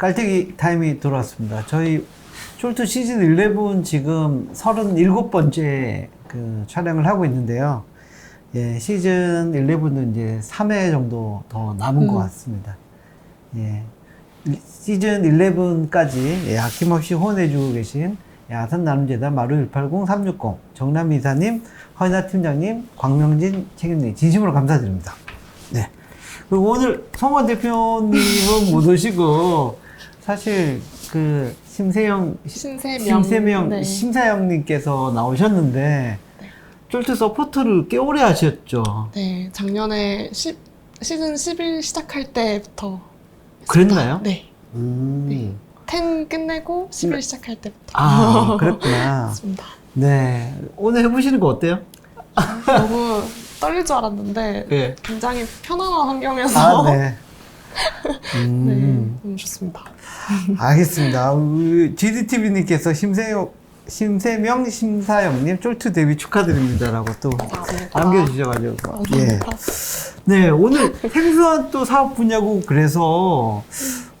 깔때기 타임이 돌아왔습니다. 저희 숄트 시즌 11 지금 37번째 그 촬영을 하고 있는데요. 예, 시즌 11은 이제 3회 정도 더 남은 것 음. 같습니다. 예. 시즌 11까지 예, 아낌없이 후원해주고 계신 예, 아산 나눔재단 마루 180 360 정남 이사님, 허인아 팀장님, 광명진 책임님 진심으로 감사드립니다. 네. 그리고 오늘 성원 대표님은 못 오시고 사실 그 심세영 신세명. 심세명 네. 심사영님께서 나오셨는데 쫄트 서포터를 꽤 오래 하셨죠. 네, 작년에 10, 시즌 11 시작할 때부터. 그랬나요? 네. 음. 네. 10 끝내고 11 시작할 때부터. 아 그랬구나. 네 오늘 해보시는 거 어때요? 너무 떨릴 줄 알았는데 네. 굉장히 편안한 환경에서 아 네. 네, 음, 너무 좋습니다. 알겠습니다. GDTV님께서 심세영 심세명 심사영님 쫄트 데뷔 축하드립니다라고 또 감사합니다. 남겨주셔가지고 예. 감사합니다. 네, 오늘 생소한 또 사업 분야고 그래서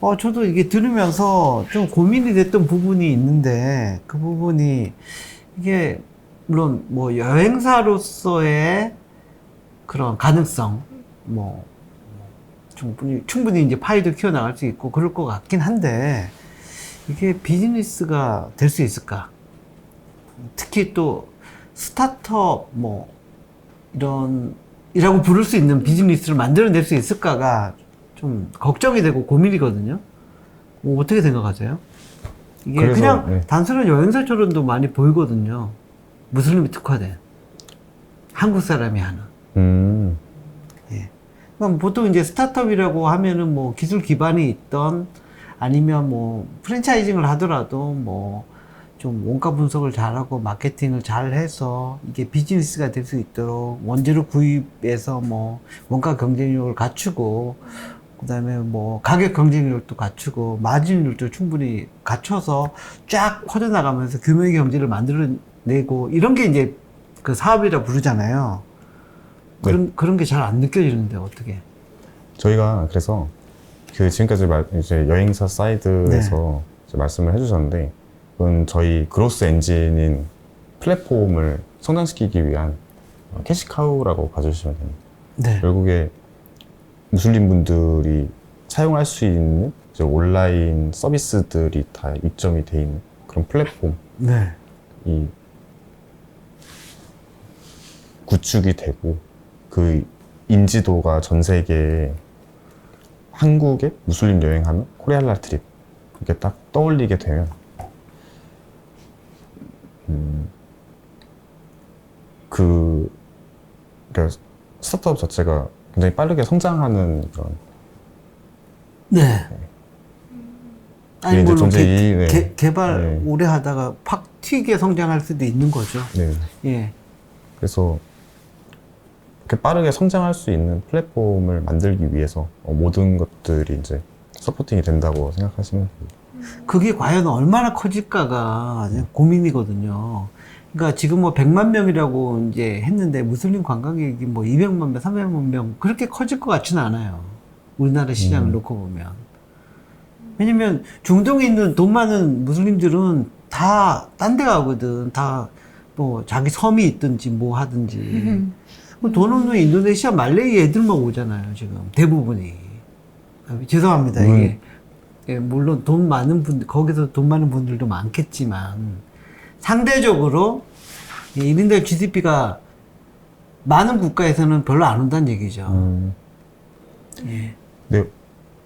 어, 저도 이게 들으면서 좀 고민이 됐던 부분이 있는데 그 부분이 이게 물론 뭐 여행사로서의 그런 가능성 뭐 충분히 충분히 이제 파이도 키워나갈 수 있고 그럴 것 같긴 한데 이게 비즈니스가 될 수 있을까? 특히 또 스타트업 뭐 이런 이라고 부를 수 있는 비즈니스를 만들어낼 수 있을까가 좀 걱정이 되고 고민이거든요. 뭐 어떻게 생각하세요? 이게 그래서, 그냥 네. 단순한 여행사처럼도 많이 보이거든요. 무슬림이 특화된 한국 사람이 하는. 음, 보통 이제 스타트업이라고 하면은 뭐 기술 기반이 있던 아니면 뭐 프랜차이징을 하더라도 뭐 좀 원가 분석을 잘하고 마케팅을 잘 해서 이게 비즈니스가 될 수 있도록 원재료 구입해서 뭐 원가 경쟁력을 갖추고 그다음에 뭐 가격 경쟁력도 갖추고 마진율도 충분히 갖춰서 쫙 퍼져나가면서 규모의 경제를 만들어내고 이런 게 이제 그 사업이라 부르잖아요. 그런 그런 게 잘 안 느껴지는데 어떻게? 저희가 그래서 그 지금까지 말, 이제 여행사 사이드에서 이제 말씀을 해주셨는데, 그건 저희 그로스 엔진인 플랫폼을 성장시키기 위한 어, 캐시카우라고 봐주시면 됩니다. 네. 결국에 무슬림 분들이 사용할 수 있는 온라인 서비스들이 다 입점이 돼 있는 그런 플랫폼이 네. 구축이 되고 그 인지도가 전 세계에 한국에 무슬림 여행하면 코리알라 트립 이렇게 딱 떠올리게 되면 음, 그 그러니까 스타트업 자체가 굉장히 빠르게 성장하는 그런 네. 아니 이제 물론 전체 개, 이- 네. 개- 개발 네. 오래 하다가 팍 튀게 성장할 수도 있는 거죠. 네. 예. 그래서 이렇게 빠르게 성장할 수 있는 플랫폼을 만들기 위해서 어, 모든 것들이 이제 서포팅이 된다고 생각하시면 됩니다. 그게 과연 얼마나 커질까가 고민이거든요. 그러니까 지금 뭐 100만 명이라고 이제 했는데 무슬림 관광객이 뭐 200만 명, 300만 명 그렇게 커질 것 같지는 않아요. 우리나라 시장을 음. 놓고 보면. 왜냐면 중동에 있는 돈 많은 무슬림들은 다 딴 데 가거든. 다 뭐 자기 섬이 있든지 뭐 하든지. 그돈 없는 인도네시아, 말레이 애들만 오잖아요, 지금. 대부분이. 아, 죄송합니다, 음. 이게. 예, 물론 돈 많은 분, 거기서 돈 많은 분들도 많겠지만, 상대적으로 이 1인당 GDP가 많은 국가에서는 별로 안 온다는 얘기죠. 음, 예.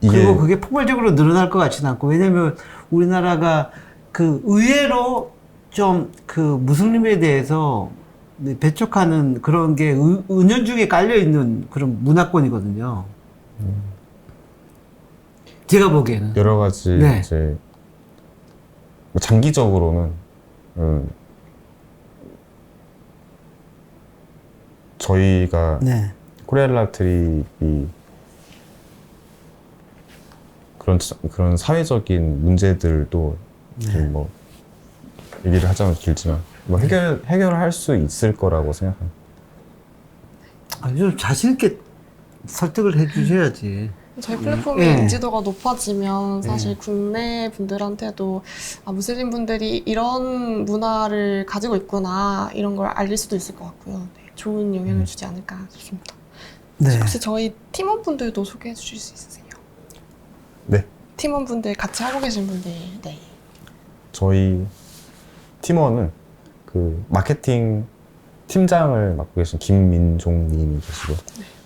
이게 그리고 그게 폭발적으로 늘어날 것 같지는 않고, 왜냐면 우리나라가 그 의외로 좀 그 무슬림에 대해서 배척하는 그런 게 은- 은연중에 깔려있는 그런 문화권이거든요. 제가 보기에는. 여러 가지 네. 이제 뭐 장기적으로는 음, 저희가 네. 코리알라 트립이 그런 사- 그런 사회적인 문제들도 네. 좀뭐 얘기를 하자면 길지만 뭐 해결 해결할 수 있을 거라고 생각합니다. 아, 좀 자신있게 설득을 해 주셔야지. 저희 플랫폼의 네. 인지도가 높아지면 사실 네. 국내 분들한테도 아, 무슬림 분들이 이런 문화를 가지고 있구나 이런 걸 알릴 수도 있을 것 같고요. 네, 좋은 영향을 음. 주지 않을까 싶습니다. 네. 혹시 저희 팀원분들도 소개해 주실 수 있으세요? 네. 팀원분들 같이 하고 계신 분들, 네. 저희 팀원은 그 마케팅 팀장을 맡고 계신 김민종 님이 계시고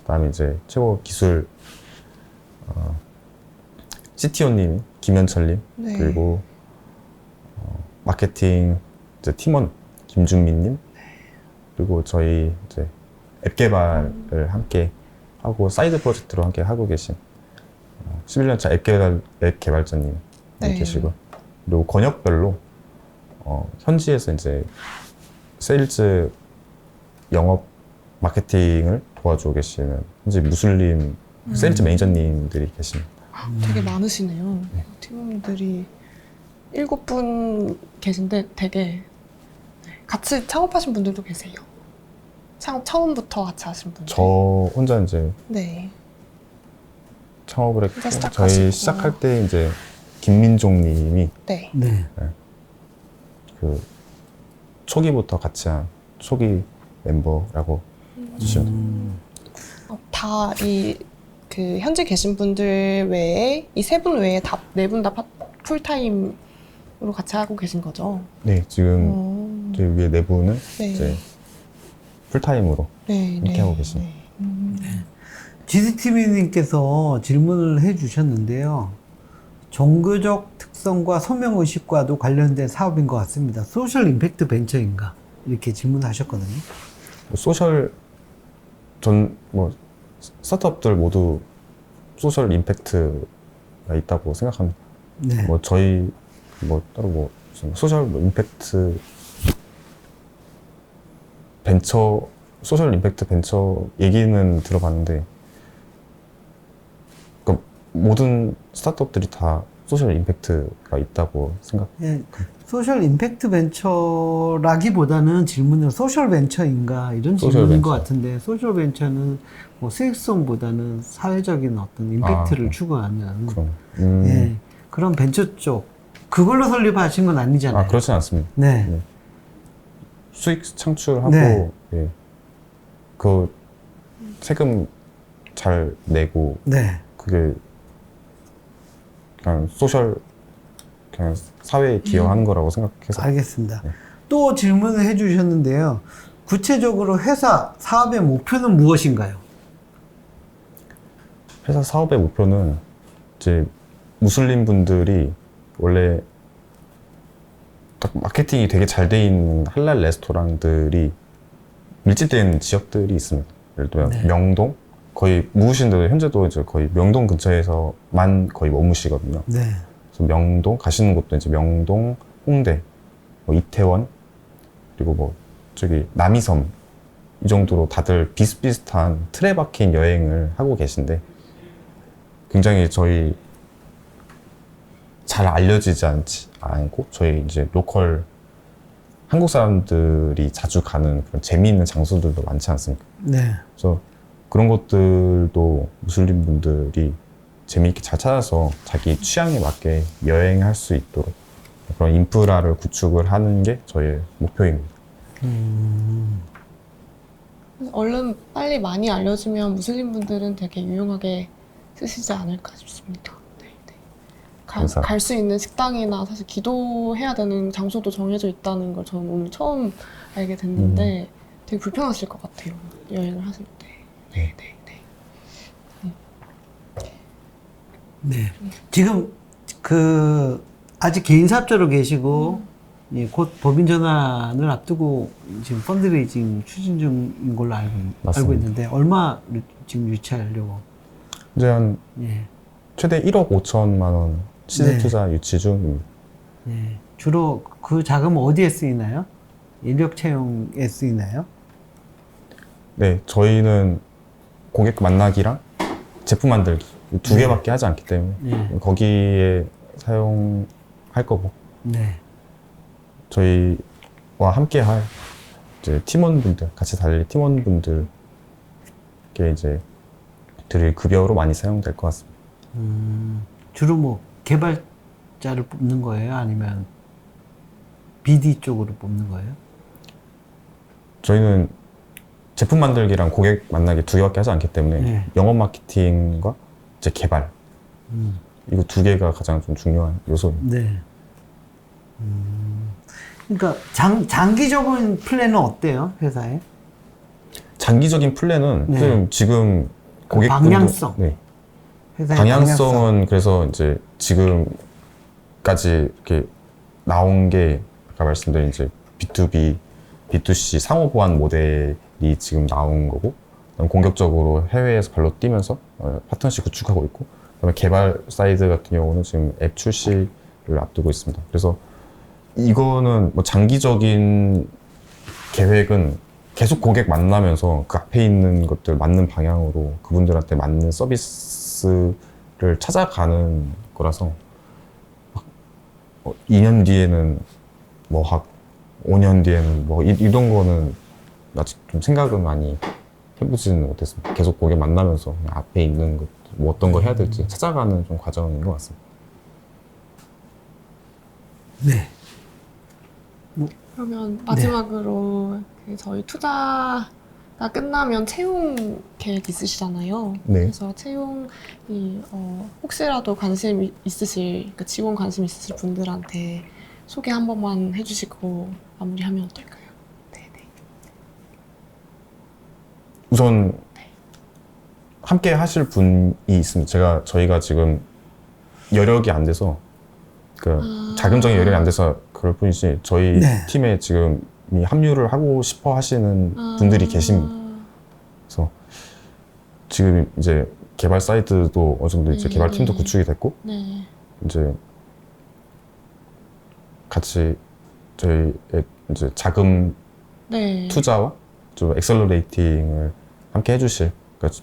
그다음에 이제 최고 기술 어, CTO 님 김현철 님 네. 그리고 어, 마케팅 이제 팀원 김준민 님 그리고 저희 이제 앱 개발을 함께 하고 사이드 프로젝트로 함께 하고 계신 어, 11년차 앱 개발 앱 개발자님 네. 계시고 그리고 권역별로 어, 현지에서 이제 세일즈 영업 마케팅을 도와주고 계시는 현지 무슬림 음. 세일즈 매니저님들이 계십니다. 되게 많으시네요. 네. 팀원들이 일곱 분 계신데 되게 같이 창업하신 분들도 계세요. 창업 처음부터 같이 하신 분들. 저 혼자 이제 네. 창업을 했고 혼자 시작하시고. 저희 시작할 때 이제 김민종 님이 네. 네. 그 초기부터 같이 한 초기 멤버라고 해주시면 됩니다. 음, 어, 다이 그 현재 계신 분들 외에 이 세 분 외에 다 네 분 다 풀타임으로 같이 하고 계신 거죠? 네 지금 어, 저희 위에 네 분은 네. 이제 풀타임으로 네. 이렇게 하고 계십니다. 음. GDTV님께서 질문을 해 주셨는데요. 종교적 특성과 소명의식과도 관련된 사업인 것 같습니다. 소셜 임팩트 벤처인가? 이렇게 질문하셨거든요. 뭐 소셜 전 뭐 스타트업들 모두 소셜 임팩트가 있다고 생각합니다. 네. 뭐 저희 뭐 따로 뭐 소셜 뭐 임팩트 벤처 소셜 임팩트 벤처 얘기는 들어봤는데 모든 스타트업들이 다 소셜 임팩트가 있다고 생각. 예, 소셜 임팩트 벤처라기보다는 질문을 소셜 벤처인가 이런 소셜 질문인 벤처. 것 같은데 소셜 벤처는 뭐 수익성보다는 사회적인 어떤 임팩트를 아, 추구하는 그런. 음, 예, 그런 벤처 쪽 그걸로 설립하신 건 아니잖아요. 아 그렇진 않습니다. 네. 네. 수익 창출하고 네. 예. 그 세금 잘 내고 네. 그게 그냥 소셜 그냥 사회에 기여하는 거라고 생각해서 알겠습니다. 네. 또 질문을 해주셨는데요. 구체적으로 회사 사업의 목표는 무엇인가요? 회사 사업의 목표는 이제 무슬림 분들이 원래 딱 마케팅이 되게 잘 돼 있는 할랄 레스토랑들이 밀집된 지역들이 있습니다. 예를 들면 네. 명동 거의 묵으신데도 현재도 이제 거의 명동 근처에서만 거의 머무시거든요. 네. 그래서 명동 가시는 곳도 이제 명동, 홍대, 뭐 이태원 그리고 뭐 저기 남이섬 이 정도로 다들 비슷비슷한 틀에 박힌 여행을 하고 계신데 굉장히 저희 잘 알려지지 않지 않고 저희 이제 로컬 한국 사람들이 자주 가는 그런 재미있는 장소들도 많지 않습니까? 네. 그래서 그런 것들도 무슬림 분들이 재미있게 잘 찾아서 자기 취향에 맞게 여행할 수 있도록 그런 인프라를 구축을 하는 게 저희의 목표입니다. 음, 얼른 빨리 많이 알려지면 무슬림 분들은 되게 유용하게 쓰시지 않을까 싶습니다. 네, 네. 감사합니다. 갈수 있는 식당이나 사실 기도해야 되는 장소도 정해져 있다는 걸 저는 오늘 처음 알게 됐는데 되게 불편하실 것 같아요. 여행을 하실 때. 네, 네, 네. 네. 지금 그 아직 개인 사업자로 계시고 예, 곧 법인 전환을 앞두고 지금 펀드레이징 추진 중인 걸로 알고, 알고 맞습니다. 있는데 얼마 유- 지금 유치하려고? 이제 한 예. 최대 1억 5천만 원 시드 네. 투자 유치 중입니다. 예. 주로 그 자금은 어디에 쓰이나요? 인력 채용에 쓰이나요? 네, 저희는 고객 만나기랑 제품 만들기 이두 네. 개밖에 하지 않기 때문에 예. 거기에 사용할 거고 네. 저희와 함께 할 이제 팀원분들, 같이 달릴 팀원분들께 이제 드릴 급여로 많이 사용될 것 같습니다. 음, 주로 뭐 개발자를 뽑는 거예요? 아니면 BD 쪽으로 뽑는 거예요? 저희는 제품 만들기랑 고객 만나기 두 개밖에 하지 않기 때문에 네. 영업 마케팅과 이제 개발 음, 이거 두 개가 가장 좀 중요한 요소입니다. 네. 음, 그러니까 장, 장기적인 플랜은 어때요? 회사에? 장기적인 플랜은 네. 지금 지금 고객 방향성. 네. 방향성은 그래서 이제 지금까지 이렇게 나온 게 아까 말씀드린 이제 B2B, B2C 상호 보안 모델이 지금 나온 거고 공격적으로 해외에서 발로 뛰면서 어, 파트너십 구축하고 있고 그다음에 개발 사이드 같은 경우는 지금 앱 출시를 앞두고 있습니다. 그래서 이거는 뭐 장기적인 계획은 계속 고객 만나면서 그 앞에 있는 것들 맞는 방향으로 그분들한테 맞는 서비스를 찾아가는 거라서 막 어, 2년 뒤에는 뭐 학, 5년 뒤에는 뭐 이, 이런 거는 아직 좀 생각은 많이 해보지는 못했습니다. 계속 고객 만나면서 앞에 있는 것, 뭐 어떤 걸 해야 될지 찾아가는 좀 과정인 것 같습니다. 네. 그러면 마지막으로 그 저희 투자 가 끝나면 채용 계획 있으시잖아요. 네. 그래서 채용이 어, 혹시라도 관심 이- 있으실 그 지원 관심 있으실 분들한테 소개 한 번만 해주시고 마무리하면 어떨까요? 네네. 우선 함께 하실 분이 있습니다. 제가 저희가 지금 여력이 안 돼서 그 아. 자금적인 여력이 안 돼서 그럴 뿐이지 저희 네. 팀에 지금 이 합류를 하고 싶어 하시는 분들이 아. 계십니다. 그래서 지금 이제 개발 사이트도 어느 정도 이제 네. 개발팀도 구축이 됐고 네. 이제 같이 저희 이제 자금 네. 투자와 좀 엑셀러레이팅을 함께 해주실 그러니까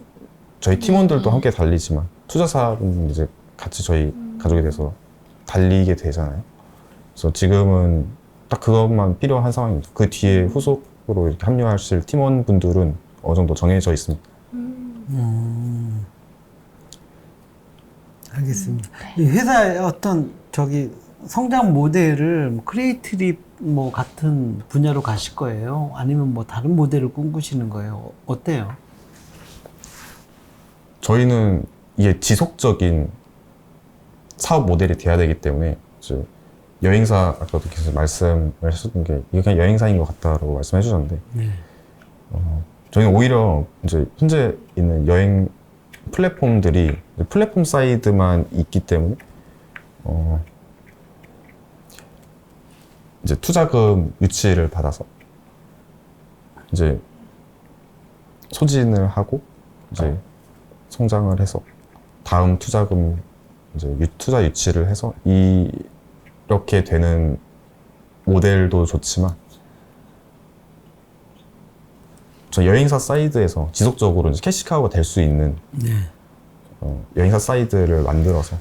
저희 팀원들도 음. 함께 달리지만 투자사분들 이제 같이 저희 음. 가족이 돼서 달리게 되잖아요. 그래서 지금은 딱 그것만 필요한 상황입니다. 그 뒤에 후속으로 이렇게 합류하실 팀원분들은 어느 정도 정해져 있습니다. 음. 음, 알겠습니다. 이 회사의 어떤 저기 성장 모델을 뭐 크리에이티브 뭐 같은 분야로 가실 거예요? 아니면 뭐 다른 모델을 꿈꾸시는 거예요? 어때요? 저희는 이게 지속적인 사업 모델이 돼야 되기 때문에 이제 여행사 아까도 계속 말씀을 하셨던 게 이게 그냥 여행사인 것 같다라고 말씀해 주셨는데 네. 어, 저희는 오히려 이제 현재 있는 여행 플랫폼들이 플랫폼 사이드만 있기 때문에 어, 이제 투자금 유치를 받아서 이제 소진을 하고 이제 성장을 해서 다음 투자금 이제 유- 투자 유치를 해서 이 이렇게 되는 모델도 좋지만 저 여행사 사이드에서 지속적으로 이제 캐시카우가 될 수 있는 네. 어, 여행사 사이드를 만들어서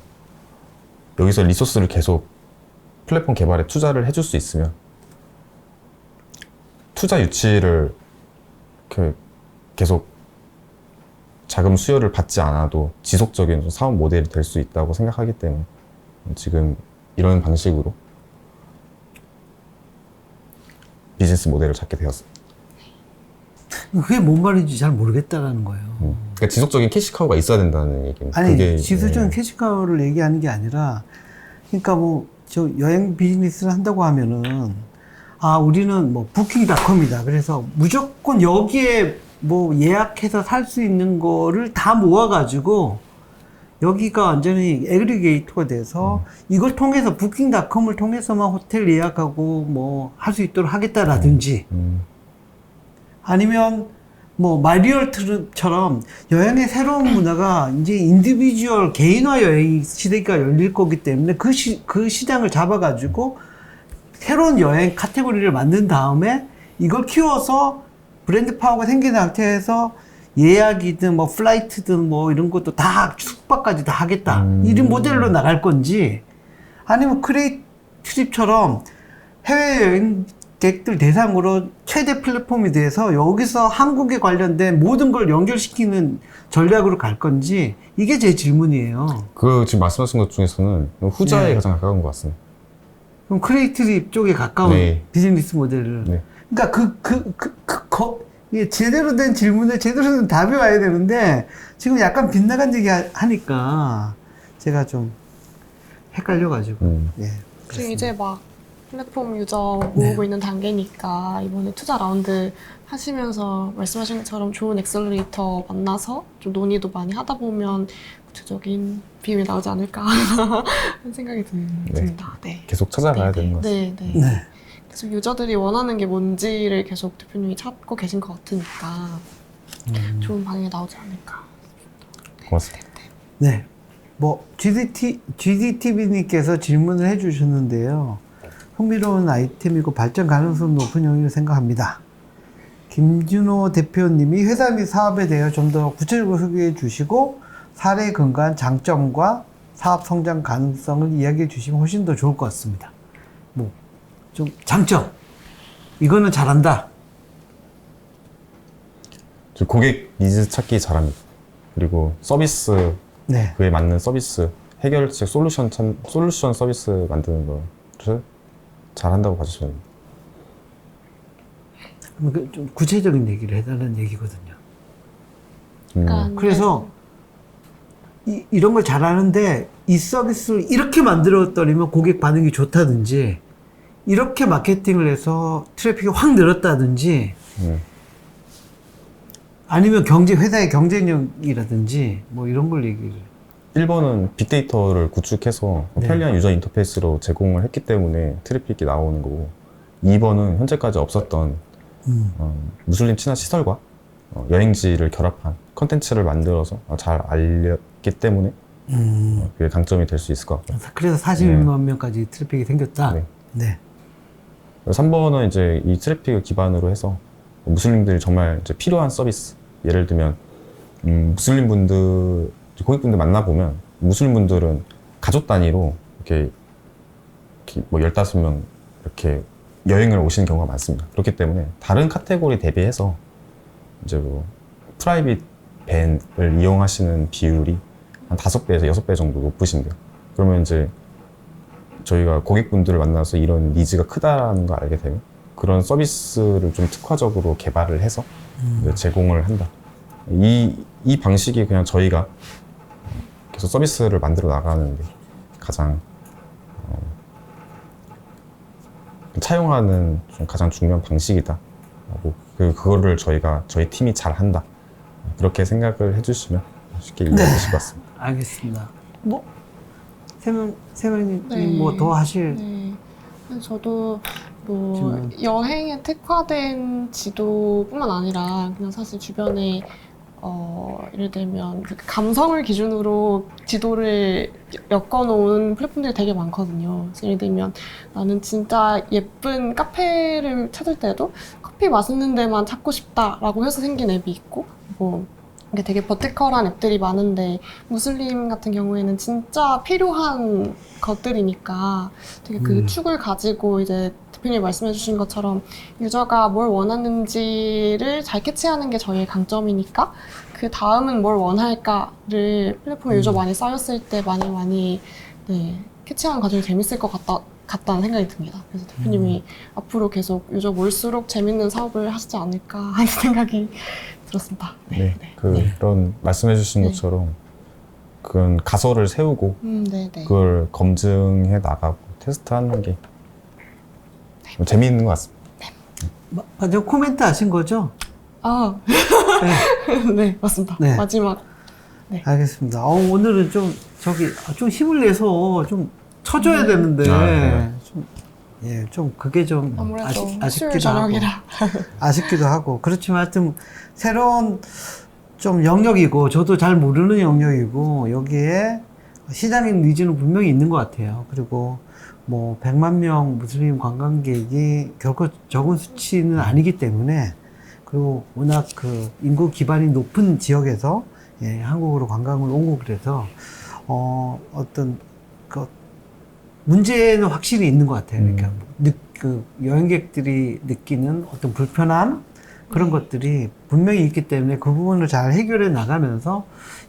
여기서 리소스를 계속 플랫폼 개발에 투자를 해줄 수 있으면 투자 유치를 그 계속 자금 수요를 받지 않아도 지속적인 좀 사업 모델이 될 수 있다고 생각하기 때문에 지금 이런 방식으로 비즈니스 모델을 찾게 되었습니다. 그게 뭔 말인지 잘 모르겠다라는 거예요. 음. 그러니까 지속적인 캐시카우가 있어야 된다는 얘기입니다. 아니 지수적인 예. 캐시카우를 얘기하는 게 아니라 그러니까 뭐 저 여행 비즈니스를 한다고 하면은 아 우리는 뭐 부킹닷컴이다. 그래서 무조건 여기에 뭐 예약해서 살 수 있는 거를 다 모아가지고 여기가 완전히 에그리게이터가 돼서 이걸 통해서 부킹닷컴을 통해서만 호텔 예약하고 뭐 할 수 있도록 하겠다라든지 음, 아니면 뭐 마리얼트처럼 여행의 새로운 문화가 이제 인디비주얼 개인화 여행 시대가 열릴 거기 때문에 그, 시, 그 시장을 잡아가지고 새로운 여행 카테고리를 만든 다음에 이걸 키워서 브랜드 파워가 생긴 상태에서 예약이든 뭐 플라이트든 뭐 이런 것도 다 숙박까지 다 하겠다. 음. 이런 모델로 나갈 건지 아니면 크리에이티브처럼 해외 여행객들 대상으로 최대 플랫폼이 돼서 여기서 한국에 관련된 모든 걸 연결시키는 전략으로 갈 건지 이게 제 질문이에요. 그 지금 말씀하신 것 중에서는 후자에 네. 가장 가까운 것 같습니다. 그럼 크리에이티브 쪽에 가까운 네. 비즈니스 모델을. 네. 그러니까 그, 그, 그, 그, 거, 이게 제대로 된 질문에 제대로 된 답이 와야 되는데 지금 약간 빗나간 얘기 하- 하니까 제가 좀 헷갈려가지고. 음. 예. 지금. 이제 막 플랫폼 유저 네. 모으고 있는 단계니까 이번에 투자 라운드 하시면서 말씀하신 것처럼 좋은 엑셀러레이터 만나서 좀 논의도 많이 하다 보면 구체적인 비용이 나오지 않을까 하는 생각이 드- 네. 듭니다. 네. 계속 찾아가야 네, 되는 것 같습니다. 네, 네. 네. 계속 유저들이 원하는 게 뭔지를 계속 대표님이 찾고 계신 것 같으니까 음. 좋은 반응이 나오지 않을까. 고맙습니다. 네. 뭐, GDT, GDTV님께서 질문을 해주셨는데요. 흥미로운 아이템이고 발전 가능성 높은 영역이라고 생각합니다. 김준호 대표님이 회사 및 사업에 대해 좀 더 구체적으로 소개해 주시고 사례에 근거한 장점과 사업 성장 가능성을 이야기해 주시면 훨씬 더 좋을 것 같습니다. 뭐, 좀 장점. 이거는 잘한다. 저 고객 니즈 찾기 잘합니다. 그리고 서비스 네. 그에 맞는 서비스 해결책 솔루션 참 솔루션 서비스 만드는 거를 잘한다고 봐주시면 됩니다. 그좀 구체적인 얘기를 해달라는 얘기거든요. 음, 그러니까 그래서 이, 이런 걸 잘하는데 이 서비스를 이렇게 만들었더니면 고객 반응이 좋다든지 이렇게 마케팅을 해서 트래픽이 확 늘었다든지 음. 아니면 경제 회사의 경쟁력이라든지 뭐 이런 걸 얘기를 1번은 빅데이터를 구축해서 네. 편리한 유저 인터페이스로 제공을 했기 때문에 트래픽이 나오는 거고 2번은 현재까지 없었던 음. 어, 무슬림 친화 시설과 어, 여행지를 결합한 컨텐츠를 만들어서 어, 잘 알렸기 때문에 음. 어, 그게 강점이 될 수 있을 것 같고요. 그래서 42만 명까지 트래픽이 생겼다. 네. 네. 3번은 이제 이 트래픽을 기반으로 해서 무슬림들이 정말 이제 필요한 서비스 예를 들면 음, 무슬림 분들 고객분들 만나보면 무슬림 분들은 가족 단위로 이렇게, 이렇게 뭐 15명 이렇게 여행을 오시는 경우가 많습니다. 그렇기 때문에 다른 카테고리 대비해서 이제 뭐 프라이빗 밴을 이용하시는 비율이 한 5배에서 6배 정도 높으신데요. 그러면 이제 저희가 고객분들을 만나서 이런 니즈가 크다라는 걸 알게 되면 그런 서비스를 좀 특화적으로 개발을 해서 이제 제공을 한다. 이, 이 방식이 그냥 저희가 계속 서비스를 만들어 나가는데 가장 어, 차용하는 좀 가장 중요한 방식이다. 그, 그거를 저희가 저희 팀이 잘 한다. 그렇게 생각을 해주시면 쉽게 이해해 주실 것 같습니다. 알겠습니다. 뭐 세명 세명님 네. 뭐더 하실 네. 저도 뭐. 여행에 특화된 지도뿐만 아니라 그냥 사실 주변에 어 예를 들면 그 감성을 기준으로 지도를 엮어놓은 플랫폼들이 되게 많거든요. 예를 들면 나는 진짜 예쁜 카페를 찾을 때도 커피 맛있는 데만 찾고 싶다라고 해서 생긴 앱이 있고 뭐 이게 되게 버티컬한 앱들이 많은데 무슬림 같은 경우에는 진짜 필요한 것들이니까 되게 그 음. 축을 가지고 이제 대표님 말씀해 주신 것처럼 유저가 뭘 원하는지를 잘 캐치하는 게 저희의 강점이니까 그 다음은 뭘 원할까를 플랫폼에 유저 음. 많이 쌓였을 때 많이 많이 네, 캐치하는 과정이 재밌을 것 같다. 같다는 생각이 듭니다. 그래서 대표님이 앞으로 계속 유저 몰수록 재밌는 사업을 하시지 않을까 하는 생각이 들었습니다. 네, 네. 그런 말씀해 주신 네. 것처럼 그런 가설을 세우고 음, 네, 네. 그걸 검증해 나가고 테스트하는 게 재미있는 것 같습니다. 마- 맞아 코멘트 하신 거죠? 아, 네. 네, 맞습니다. 네. 마지막. 알겠습니다. 어, 오늘은 좀 저기 아, 좀 힘을 내서 좀 쳐줘야 네. 되는데 아, 네. 좀, 예, 좀 그게 좀 아무래도 아쉽, 수요일 아쉽 기도 하고. 아쉽기도 하고 그렇지만 하여튼 새로운 좀 영역이고 저도 잘 모르는 영역이고 여기에 시장의 니즈는 분명히 있는 것 같아요. 그리고 뭐 100만 명 무슬림 관광객이 결코 적은 수치는 아니기 때문에 그리고 워낙 그 인구 기반이 높은 지역에서 예, 한국으로 관광을 오고 그래서 어 어떤 그 문제는 확실히 있는 것 같아요. 음. 그러니까 느, 그 여행객들이 느끼는 어떤 불편함 그런 것들이 분명히 있기 때문에 그 부분을 잘 해결해 나가면서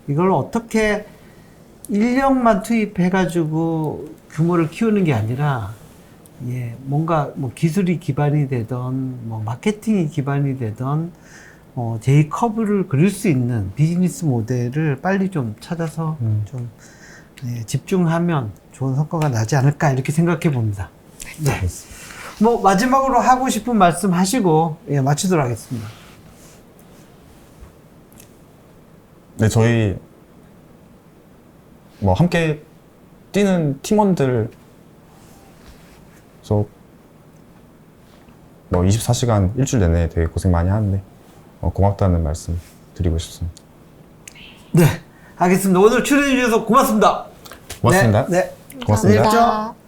이걸 어떻게 인력만 투입해가지고 규모를 키우는 게 아니라 예 뭔가 뭐 기술이 기반이 되던 뭐 마케팅이 기반이 되던 어, 제 커브를 그릴 수 있는 비즈니스 모델을 빨리 좀 찾아서 음. 좀 예, 집중하면 좋은 성과가 나지 않을까 이렇게 생각해 봅니다. 네. 뭐 마지막으로 하고 싶은 말씀 하시고 예, 마치도록 하겠습니다. 네, 저희 뭐 함께 뛰는 팀원들 그래서 뭐 24시간 일주일 내내 되게 고생 많이 하는데 어, 고맙다는 말씀 드리고 싶습니다. 네, 알겠습니다. 오늘 출연해 주셔서 고맙습니다. 고맙습니다. 네. 네. 고맙습니다. 계십시오.